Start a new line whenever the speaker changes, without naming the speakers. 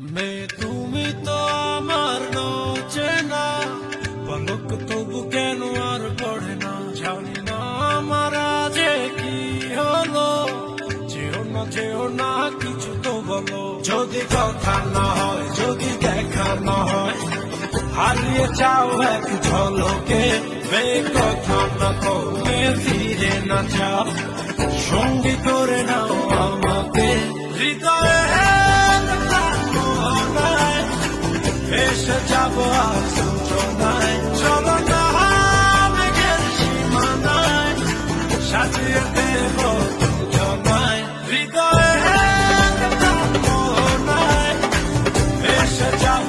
মে তুমি তো আমার চেনা পলক তবু কেন আর পড়ে না। জানি না আমার যে কি হলো, যেও না যেও না, কিছু তো বলো। যদি কথা না হয়, যদি দেখা না হয়, হারিয়ে যাও এক ঝলকে। মে কথা না কমে ফিরে না যাও। সঙ্গী করে নাও আমাকে। হৃদয় ভেসে যাব সূচনায় চলো না মেঘের সীমানায়। সাজিয়ে দেব জমায়। হৃদয়ে মোহনায় ভেসে যাব